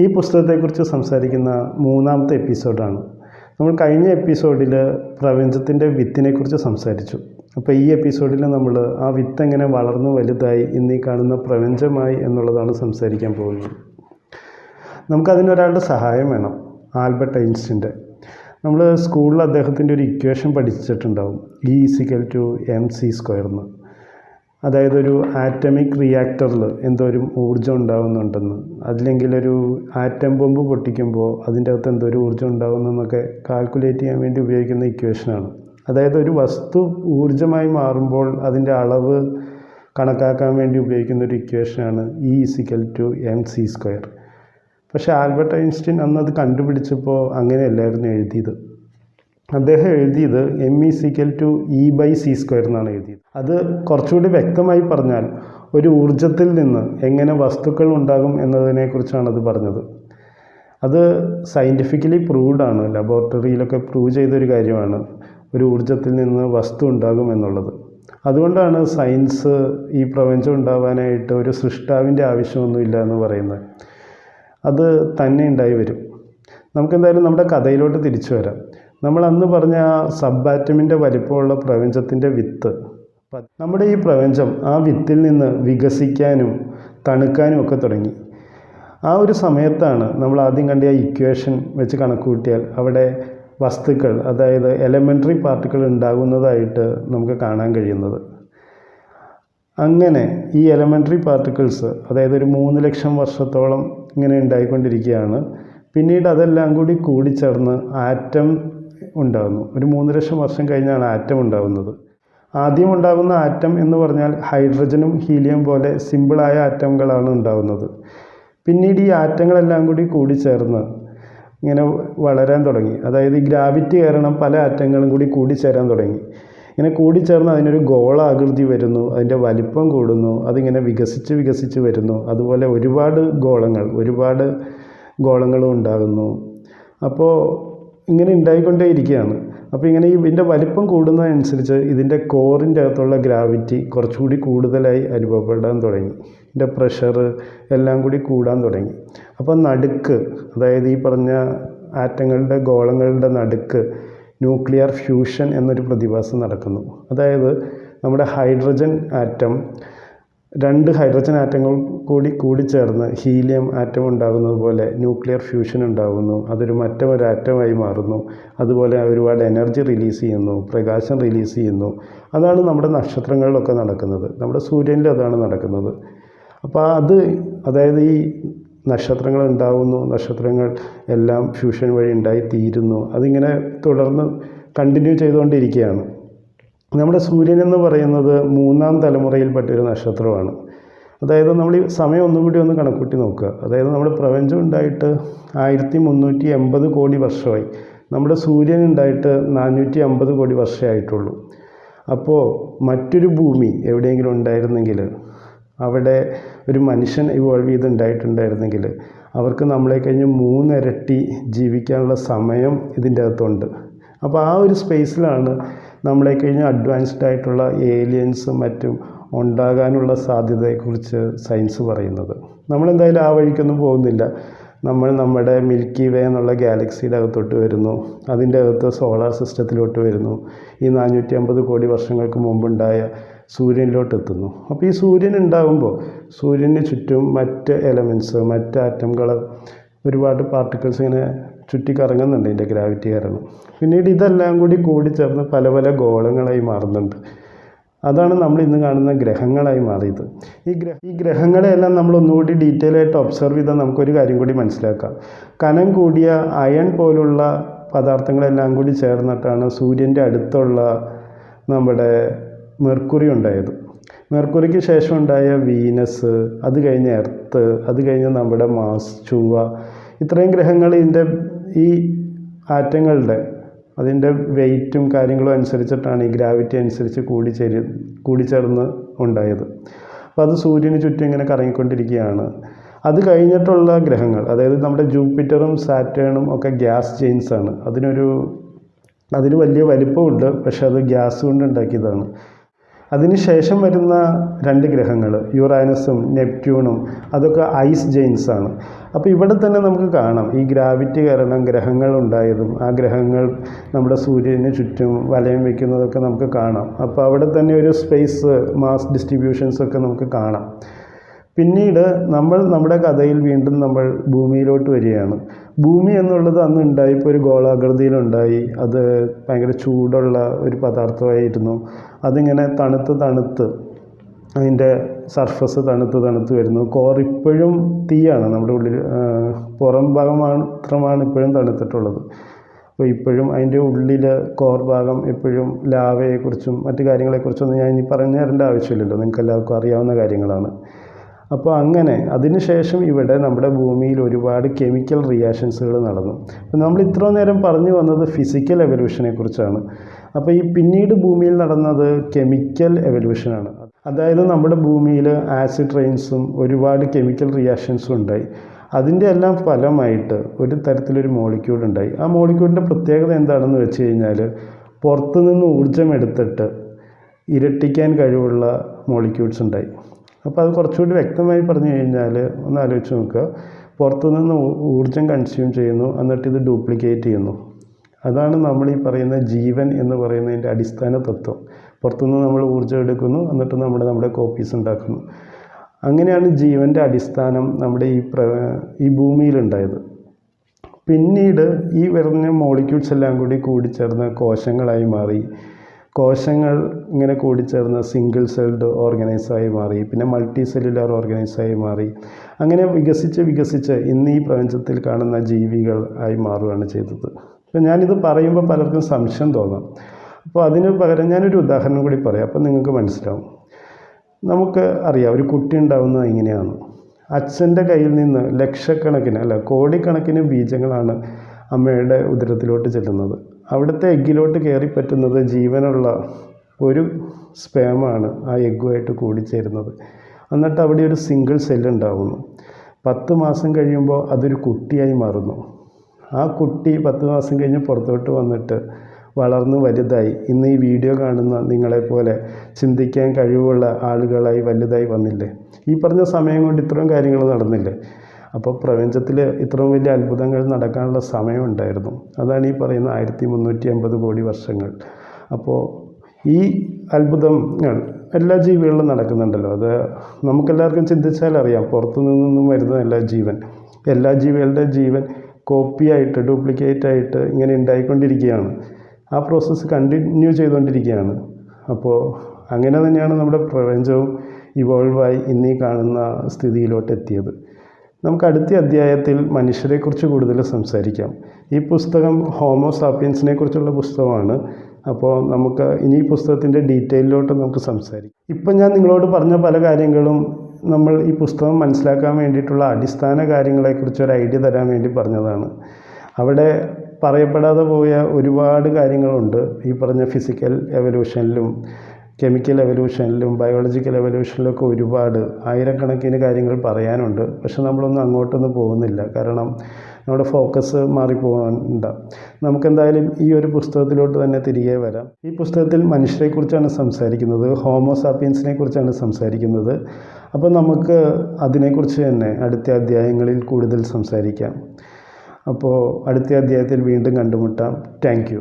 ഈ പുസ്തകത്തെക്കുറിച്ച് സംസാരിക്കുന്ന മൂന്നാമത്തെ എപ്പിസോഡാണ്. നമ്മൾ കഴിഞ്ഞ എപ്പിസോഡിൽ പ്രപഞ്ചത്തിന്റെ വിത്തിനെക്കുറിച്ച് സംസാരിച്ചു. അപ്പോൾ ഈ എപ്പിസോഡിൽ നമ്മൾ ആ വിത്ത് എങ്ങനെ വളർന്നു വലുതായി ഇന്നീ കാണുന്ന പ്രപഞ്ചമായി എന്നുള്ളതാണ് സംസാരിക്കാൻ പോകുന്നത്. നമുക്കതിനൊരാളുടെ സഹായം വേണം ആൽബർട്ട് ഐൻസ്റ്റിന്റെ. നമ്മൾ സ്കൂളിൽ അദ്ദേഹത്തിന്റെ ഒരു equation പഠിച്ചിട്ടുണ്ടാവും E is equal to M C സ്ക്വയർന്ന് അതായത് ഒരു ആറ്റമിക് റിയാക്ടറിൽ എന്തോ ഒരു ഊർജം ഉണ്ടാകുന്നുണ്ടെന്ന് അല്ലെങ്കിൽ ഒരു ആറ്റം ബോംബ് പൊട്ടിക്കുമ്പോൾ അതിന്റെ അകത്ത് എന്തോ ഒരു ഊർജം ഉണ്ടാകുന്നെന്നൊക്കെ കാൽക്കുലേറ്റ് ചെയ്യാൻ വേണ്ടി ഉപയോഗിക്കുന്ന ഇക്വേഷനാണ് അതായത് ഒരു വസ്തു ഊർജമായി മാറുമ്പോൾ അതിന്റെ അളവ് കണക്കാക്കാൻ വേണ്ടി ഉപയോഗിക്കുന്ന ഒരു ഇക്വേഷനാണ് E is equal to M C square പക്ഷേ ആൽബർട്ട് ഐൻസ്റ്റീൻ അന്ന് അത് കണ്ടുപിടിച്ചപ്പോൾ അങ്ങനെയല്ലായിരുന്നു എഴുതിയത്. അദ്ദേഹം എഴുതിയത് M is equal to E by C square എന്നാണ് എഴുതിയത്. അത് കുറച്ചുകൂടി വ്യക്തമായി പറഞ്ഞാൽ ഒരു ഊർജത്തിൽ നിന്ന് എങ്ങനെ വസ്തുക്കൾ ഉണ്ടാകും എന്നതിനെക്കുറിച്ചാണ് അത് പറഞ്ഞത്. അത് സയന്റിഫിക്കലി പ്രൂവ്ഡ് ആണ്. ലബോറട്ടറിയിലൊക്കെ പ്രൂവ് ചെയ്തൊരു കാര്യമാണ് ഒരു ഊർജത്തിൽ നിന്ന് വസ്തു ഉണ്ടാകും എന്നുള്ളത്. അതുകൊണ്ടാണ് സയൻസ് ഈ പ്രപഞ്ചം ഉണ്ടാവാനായിട്ട് ഒരു സൃഷ്ടാവിന്റെ ആവശ്യമൊന്നുമില്ല എന്ന് പറയുന്നത്. അത് തന്നെ ഉണ്ടായി വരും. നമുക്കെന്തായാലും നമ്മുടെ കഥയിലോട്ട് തിരിച്ചു വരാം. നമ്മൾ അന്ന് പറഞ്ഞ ആ സബ്ബാറ്റമിന്റെ വലിപ്പമുള്ള പ്രപഞ്ചത്തിന്റെ വിത്ത്. നമ്മുടെ ഈ പ്രപഞ്ചം ആ വിത്തിൽ നിന്ന് വികസിക്കാനും തണുക്കാനും ഒക്കെ തുടങ്ങി. ആ ഒരു സമയത്താണ് നമ്മൾ ആദ്യം കണ്ട ആ ഇക്വേഷൻ വെച്ച് കണക്കുകൂട്ടിയാൽ അവിടെ വസ്തുക്കൾ അതായത് എലമെന്ററി പാർട്ടിക്കിൾ ഉണ്ടാകുന്നതായിട്ട് നമുക്ക് കാണാൻ കഴിയുന്നത്. അങ്ങനെ ഈ എലമെന്ററി പാർട്ടിക്കിൾസ് അതായത് ഒരു മൂന്ന് ലക്ഷം വർഷത്തോളം ഇങ്ങനെ ഉണ്ടായിക്കൊണ്ടിരിക്കുകയാണ്. പിന്നീട് അതെല്ലാം കൂടി കൂടിച്ചേർന്ന് ആറ്റം ഉണ്ടാകുന്നു ഒരു മൂന്ന് ലക്ഷം വർഷം കഴിഞ്ഞാണ് ആറ്റം ഉണ്ടാകുന്നത് ആദ്യം ഉണ്ടാകുന്ന ആറ്റം എന്ന് പറഞ്ഞാൽ ഹൈഡ്രജനും ഹീലിയം പോലെ സിമ്പിളായ ആറ്റങ്ങളാണ് ഉണ്ടാകുന്നത് പിന്നീട് ഈ ആറ്റങ്ങളെല്ലാം കൂടി കൂടിച്ചേർന്ന് ഇങ്ങനെ വളരാൻ തുടങ്ങി. അതായത് ഗ്രാവിറ്റി കാരണം പല ആറ്റങ്ങളും കൂടി കൂടിച്ചേരാൻ തുടങ്ങി. ഇങ്ങനെ കൂടിച്ചേർന്ന് അതിനൊരു ഗോളാകൃതി വരുന്നു അതിന്റെ വലിപ്പം കൂടുന്നു അതിങ്ങനെ വികസിച്ച് വികസിച്ച് വരുന്നു. അതുപോലെ ഒരുപാട് ഗോളങ്ങൾ ഒരുപാട് ഗോളങ്ങളും ഉണ്ടാകുന്നു. അപ്പോൾ ഇങ്ങനെ ഉണ്ടായിക്കൊണ്ടേയിരിക്കുകയാണ് അപ്പോൾ ഇങ്ങനെ ഇതിന്റെ വലിപ്പം കൂടുന്നതനുസരിച്ച് ഇതിന്റെ കോറിന്റെ അകത്തുള്ള ഗ്രാവിറ്റി കുറച്ചുകൂടി കൂടുതലായി അനുഭവപ്പെടാൻ തുടങ്ങി. ഇതിന്റെ പ്രഷർ എല്ലാം കൂടി കൂടാൻ തുടങ്ങി. അപ്പോൾ നടുക്ക് അതായത് ഈ പറഞ്ഞ ആറ്റങ്ങളുടെ ഗോളങ്ങളുടെ നടുക്ക് ന്യൂക്ലിയർ ഫ്യൂഷൻ എന്നൊരു പ്രതിഭാസം നടക്കുന്നു. അതായത് നമ്മുടെ ഹൈഡ്രജൻ ആറ്റം രണ്ട് ഹൈഡ്രജൻ ആറ്റങ്ങൾ കൂടി കൂടിച്ചേർന്ന് ഹീലിയം ആറ്റം ഉണ്ടാകുന്നത് പോലെ ന്യൂക്ലിയർ ഫ്യൂഷൻ ഉണ്ടാകുന്നു. അതൊരു മറ്റൊരു ആറ്റമായി മാറുന്നു. അതുപോലെ ഒരുപാട് എനർജി റിലീസ് ചെയ്യുന്നു. പ്രകാശം റിലീസ് ചെയ്യുന്നു. അതാണ് നമ്മുടെ നക്ഷത്രങ്ങളിലൊക്കെ നടക്കുന്നത്. നമ്മുടെ സൂര്യനിൽ അതാണ് നടക്കുന്നത്. അപ്പോൾ അത് അതായത് ഈ നക്ഷത്രങ്ങൾ ഉണ്ടാവുന്നു. നക്ഷത്രങ്ങൾ എല്ലാം ഫ്യൂഷൻ വഴി ഉണ്ടായി തീരുന്നു അതിങ്ങനെ തുടർന്ന് കണ്ടിന്യൂ ചെയ്തുകൊണ്ടിരിക്കുകയാണ്. നമ്മുടെ സൂര്യൻ എന്ന് പറയുന്നത് മൂന്നാം തലമുറയിൽപ്പെട്ടൊരു നക്ഷത്രമാണ്. അതായത് നമ്മൾ ഈ സമയം ഒന്നുകൂടി ഒന്ന് കണക്കൂട്ടി നോക്കുക. അതായത് നമ്മുടെ പ്രപഞ്ചം ഉണ്ടായിട്ട് ആയിരത്തി മുന്നൂറ്റി എൺപത് കോടി വർഷമായി. നമ്മുടെ സൂര്യൻ ഉണ്ടായിട്ട് നാനൂറ്റി അമ്പത് കോടി വർഷമേ ആയിട്ടുള്ളൂ. അപ്പോൾ മറ്റൊരു ഭൂമി എവിടെയെങ്കിലും ഉണ്ടായിരുന്നെങ്കിൽ അവിടെ ഒരു മനുഷ്യൻ ഇവോൾവ് ചെയ്തുണ്ടായിട്ടുണ്ടായിരുന്നെങ്കിൽ അവർക്ക് നമ്മളെ കഴിഞ്ഞ് മൂന്നിരട്ടി ജീവിക്കാനുള്ള സമയം ഇതിന്റെ അകത്തുണ്ട്. അപ്പോൾ ആ ഒരു സ്പേസിലാണ് നമ്മളെ കഴിഞ്ഞ് അഡ്വാൻസ്ഡ് ആയിട്ടുള്ള ഏലിയൻസും മറ്റും ഉണ്ടാകാനുള്ള സാധ്യതയെക്കുറിച്ച് സയൻസ് പറയുന്നത്. നമ്മളെന്തായാലും ആ വഴിക്കൊന്നും പോകുന്നില്ല. നമ്മൾ നമ്മുടെ മിൽക്കി വേ എന്നുള്ള ഗാലക്സിയുടെ അകത്തോട്ട് വരുന്നു. അതിന്റെ അകത്ത് സോളാർ സിസ്റ്റത്തിലോട്ട് വരുന്നു. ഈ നാനൂറ്റി അമ്പത് കോടി വർഷങ്ങൾക്ക് മുമ്പുണ്ടായ സൂര്യനിലോട്ട് എത്തുന്നു. അപ്പോൾ ഈ സൂര്യൻ ഉണ്ടാകുമ്പോൾ സൂര്യന് ചുറ്റും മറ്റ് എലമെന്റ്സ് മറ്റ് ആറ്റംകൾ ഒരുപാട് പാർട്ടിക്കിൾസ് ഇങ്ങനെ ചുറ്റി കറങ്ങുന്നുണ്ട് ഇതിന്റെ ഗ്രാവിറ്റി കാരണം. പിന്നീട് ഇതെല്ലാം കൂടി കൂടി ചേർന്ന് പല പല ഗോളങ്ങളായി മാറുന്നുണ്ട്. അതാണ് നമ്മൾ ഇന്ന് കാണുന്ന ഗ്രഹങ്ങളായി മാറിയത്. ഈ ഗ്രഹ ഈ ഗ്രഹങ്ങളെയെല്ലാം നമ്മൾ ഒന്നുകൂടി ഡീറ്റെയിൽ ആയിട്ട് ഒബ്സർവ് ചെയ്താൽ നമുക്കൊരു കാര്യം കൂടി മനസ്സിലാക്കാം. കനം കൂടിയ അയൺ പോലുള്ള പദാർത്ഥങ്ങളെല്ലാം കൂടി ചേർന്നിട്ടാണ് സൂര്യന്റെ അടുത്തുള്ള നമ്മുടെ മെർക്കുറി ഉണ്ടായത്. മെർക്കുറിക്ക് ശേഷം ഉണ്ടായ വീനസ് അത് കഴിഞ്ഞ് എർത്ത് അത് കഴിഞ്ഞ് നമ്മുടെ മാസ് ചൊവ്വ ഇത്രയും ഗ്രഹങ്ങൾ ഇതിന്റെ ഈ ആറ്റങ്ങളുടെ അതിന്റെ വെയിറ്റും കാര്യങ്ങളും അനുസരിച്ചിട്ടാണ് ഈ ഗ്രാവിറ്റി അനുസരിച്ച് കൂടിച്ചേരി കൂടിച്ചേർന്ന് ഉണ്ടായത്. അപ്പോൾ അത് സൂര്യന് ചുറ്റും ഇങ്ങനെ കറങ്ങിക്കൊണ്ടിരിക്കുകയാണ്. അത് കഴിഞ്ഞിട്ടുള്ള ഗ്രഹങ്ങൾ അതായത് നമ്മുടെ ജൂപ്പിറ്ററും സാറ്റേണും ഒക്കെ ഗ്യാസ് ചെയിൻസ് ആണ് അതിനൊരു അതിന് വലിയ വലിപ്പമുണ്ട് പക്ഷെ അത് ഗ്യാസ് കൊണ്ട് ഉണ്ടാക്കിയതാണ് അതിനുശേഷം വരുന്ന രണ്ട് ഗ്രഹങ്ങൾ യുറാനസും നെപ്റ്റ്യൂണും അതൊക്കെ ഐസ് ജെയിൻസ് ആണ്. അപ്പോൾ ഇവിടെ തന്നെ നമുക്ക് കാണാം ഈ ഗ്രാവിറ്റി കാരണം ഗ്രഹങ്ങൾ ഉണ്ടായതും ആ ഗ്രഹങ്ങൾ നമ്മുടെ സൂര്യന് ചുറ്റും വലയം വയ്ക്കുന്നതൊക്കെ നമുക്ക് കാണാം. അപ്പോൾ അവിടെ തന്നെ ഒരു സ്പേസ് മാസ് ഡിസ്ട്രിബ്യൂഷൻസ് ഒക്കെ നമുക്ക് കാണാം. പിന്നീട് നമ്മൾ നമ്മുടെ കഥയിൽ വീണ്ടും നമ്മൾ ഭൂമിയിലോട്ട് വരികയാണ്. ഭൂമി എന്നുള്ളത് അന്ന് ഉണ്ടായിപ്പോൾ ഒരു ഗോളാകൃതിയിലുണ്ടായി. അത് ഭയങ്കര ചൂടുള്ള ഒരു പദാർത്ഥമായിരുന്നു. അതിങ്ങനെ തണുത്ത് തണുത്ത് അതിന്റെ സർഫസ് തണുത്ത് തണുത്ത് വരുന്നു. കോർ ഇപ്പോഴും തീയാണ്. നമ്മുടെ ഉള്ളിൽ പുറം ഭാഗം മാത്രമാണ് ഇപ്പോഴും തണുത്തിട്ടുള്ളത്. അപ്പോൾ ഇപ്പോഴും അതിന്റെ ഉള്ളിൽ കോർ ഭാഗം എപ്പോഴും ലാവയെക്കുറിച്ചും മറ്റു കാര്യങ്ങളെക്കുറിച്ചൊന്നും ഞാൻ ഇനി പറഞ്ഞു തരേണ്ട ആവശ്യമില്ലല്ലോ. നിങ്ങൾക്ക് എല്ലാവർക്കും അറിയാവുന്ന കാര്യങ്ങളാണ്. അപ്പോൾ അങ്ങനെ അതിനുശേഷം ഇവിടെ നമ്മുടെ ഭൂമിയിൽ ഒരുപാട് കെമിക്കൽ റിയാക്ഷൻസുകൾ നടന്നു. അപ്പോൾ നമ്മൾ ഇത്ര നേരം പറഞ്ഞു വന്നത് ഫിസിക്കൽ എവല്യൂഷനെ കുറിച്ചാണ് അപ്പോൾ ഈ പിന്നീട് ഭൂമിയിൽ നടന്നത് കെമിക്കൽ എവല്യൂഷനാണ് അതായത് നമ്മുടെ ഭൂമിയിൽ ആസിഡ് റെയിൻസും ഒരുപാട് കെമിക്കൽ റിയാക്ഷൻസും ഉണ്ടായി. അതിന്റെ എല്ലാം ഫലമായിട്ട് ഒരു തരത്തിലൊരു മോളിക്യൂൾ ഉണ്ടായി. ആ മോളിക്യൂളിന്റെ പ്രത്യേകത എന്താണെന്ന് വെച്ച് കഴിഞ്ഞാൽ പുറത്തുനിന്ന് ഊർജം എടുത്തിട്ട് ഇരട്ടിക്കാൻ കഴിവുള്ള മോളിക്യൂൾസ് ഉണ്ടായി. അപ്പോൾ അത് കുറച്ചുകൂടി വ്യക്തമായി പറഞ്ഞു കഴിഞ്ഞാൽ ഒന്ന് ആലോചിച്ച് നോക്കുക. പുറത്തുനിന്ന് ഊർജം കൺസ്യൂം ചെയ്യുന്നു എന്നിട്ട് ഇത് ഡ്യൂപ്ലിക്കേറ്റ് ചെയ്യുന്നു. അതാണ് നമ്മൾ ഈ പറയുന്ന ജീവൻ എന്ന് പറയുന്നതിന്റെ അടിസ്ഥാന തത്വം. പുറത്തുനിന്ന് നമ്മൾ ഊർജം എടുക്കുന്നു എന്നിട്ട് നമ്മൾ നമ്മുടെ കോപ്പീസ് ഉണ്ടാക്കുന്നു. അങ്ങനെയാണ് ജീവന്റെ അടിസ്ഥാനം നമ്മുടെ ഈ പ്ര ഈ ഭൂമിയിലുണ്ടായത്. പിന്നീട് ഈ വരുന്ന മോളിക്യൂൾസ് എല്ലാം കൂടി കൂടിച്ചേർന്ന് കോശങ്ങളായി മാറി. കോശങ്ങൾ ഇങ്ങനെ കൂടിച്ചേർന്ന് സിംഗിൾ സെൽഡ് ഓർഗനൈസായി മാറി പിന്നെ മൾട്ടി സെല്ലുലാർ ഓർഗനൈസായി മാറി. അങ്ങനെ വികസിച്ച് വികസിച്ച് ഇന്ന് ഈ പ്രപഞ്ചത്തിൽ കാണുന്ന ജീവികൾ ആയി മാറുകയാണ് ചെയ്തത്. അപ്പോൾ ഞാനിത് പറയുമ്പോൾ പലർക്കും സംശയം തോന്നാം. അപ്പോൾ അതിന് പകരം ഞാനൊരു ഉദാഹരണം കൂടി പറയാം. അപ്പോൾ നിങ്ങൾക്ക് മനസ്സിലാവും. നമുക്ക് അറിയാം ഒരു കുട്ടി ഉണ്ടാവുന്നത് എങ്ങനെയാണ് അച്ഛന്റെ കയ്യിൽ നിന്ന് ലക്ഷക്കണക്കിന് അല്ല കോടിക്കണക്കിന് ബീജങ്ങളാണ് അമ്മയുടെ ഉദരത്തിലോട്ട് ചെല്ലുന്നത്. അവിടുത്തെ എഗ്ഗിലോട്ട് കയറി പറ്റുന്നത് ജീവനുള്ള ഒരു സ്പേമാണ് ആ എഗ്ഗുമായിട്ട് കൂടിച്ചേരുന്നത്. എന്നിട്ട് അവിടെ ഒരു സിംഗിൾ സെല്ലുണ്ടാവുന്നു പത്ത് മാസം കഴിയുമ്പോൾ അതൊരു കുട്ടിയായി മാറുന്നു. ആ കുട്ടി പത്ത് മാസം കഴിഞ്ഞ് പുറത്തോട്ട് വന്നിട്ട് വളർന്ന് വലുതായി. ഇന്ന് ഈ വീഡിയോ കാണുന്ന നിങ്ങളെപ്പോലെ ചിന്തിക്കാൻ കഴിവുള്ള ആളുകളായി വലുതായി വന്നില്ലേ? ഈ പറഞ്ഞ സമയം കൊണ്ട് ഇത്രയും കാര്യങ്ങൾ നടന്നില്ലേ? അപ്പോൾ പ്രപഞ്ചത്തിൽ ഇത്രയും വലിയ അത്ഭുതങ്ങൾ നടക്കാനുള്ള സമയമുണ്ടായിരുന്നു. അതാണ് ഈ പറയുന്ന ആയിരത്തി മുന്നൂറ്റി അമ്പത് കോടി വർഷങ്ങൾ. അപ്പോൾ ഈ അത്ഭുതങ്ങൾ എല്ലാ ജീവികളിലും നടക്കുന്നുണ്ടല്ലോ. അത് നമുക്കെല്ലാവർക്കും ചിന്തിച്ചാൽ അറിയാം. പുറത്തു നിന്നൊന്നും വരുന്നതല്ല ജീവൻ എല്ലാ ജീവികളുടെ ജീവൻ കോപ്പിയായിട്ട് ഡ്യൂപ്ലിക്കേറ്റ് ആയിട്ട് ഇങ്ങനെ ഉണ്ടായിക്കൊണ്ടിരിക്കുകയാണ്. ആ പ്രോസസ്സ് കണ്ടിന്യൂ ചെയ്തുകൊണ്ടിരിക്കുകയാണ്. അപ്പോൾ അങ്ങനെ തന്നെയാണ് നമ്മുടെ പ്രപഞ്ചവും ഇവോൾവായി ഇന്നീ കാണുന്ന സ്ഥിതിയിലോട്ട് എത്തിയത് നമുക്ക് അടുത്ത അധ്യായത്തിൽ മനുഷ്യരെക്കുറിച്ച് കൂടുതൽ സംസാരിക്കാം. ഈ പുസ്തകം ഹോമോസാപ്പിയൻസിനെ കുറിച്ചുള്ള പുസ്തകമാണ്. അപ്പോൾ നമുക്ക് ഇനി ഈ പുസ്തകത്തിന്റെ ഡീറ്റെയിലോട്ട് നമുക്ക് സംസാരിക്കാം. ഇപ്പം ഞാൻ നിങ്ങളോട് പറഞ്ഞ പല കാര്യങ്ങളും നമ്മൾ ഈ പുസ്തകം മനസ്സിലാക്കാൻ വേണ്ടിയിട്ടുള്ള അടിസ്ഥാന കാര്യങ്ങളെക്കുറിച്ച് ഒരു ഐഡിയ തരാൻ വേണ്ടി പറഞ്ഞതാണ്. അവിടെ പറയപ്പെടാതെ പോയ ഒരുപാട് കാര്യങ്ങളുണ്ട്. ഈ പറഞ്ഞ ഫിസിക്കൽ എവല്യൂഷനിലും കെമിക്കൽ എവല്യൂഷനിലും ബയോളജിക്കൽ എവല്യൂഷനിലും ഒക്കെ ഒരുപാട് ആയിരക്കണക്കിന് കാര്യങ്ങൾ പറയാനുണ്ട്. പക്ഷെ നമ്മളൊന്നും അങ്ങോട്ടൊന്നും പോകുന്നില്ല. കാരണം നമ്മുടെ ഫോക്കസ് മാറിപ്പോകണ്ട. നമുക്കെന്തായാലും ഈ ഒരു പുസ്തകത്തിലോട്ട് തന്നെ തിരികെ വരാം. ഈ പുസ്തകത്തിൽ മനുഷ്യരെക്കുറിച്ചാണ് സംസാരിക്കുന്നത്. ഹോമോസാപ്പിയൻസിനെ കുറിച്ചാണ് സംസാരിക്കുന്നത്. അപ്പോൾ നമുക്ക് അതിനെക്കുറിച്ച് തന്നെ അടുത്ത അധ്യായങ്ങളിൽ കൂടുതൽ സംസാരിക്കാം. അപ്പോൾ അടുത്ത അധ്യായത്തിൽ വീണ്ടും കണ്ടുമുട്ടാം. താങ്ക്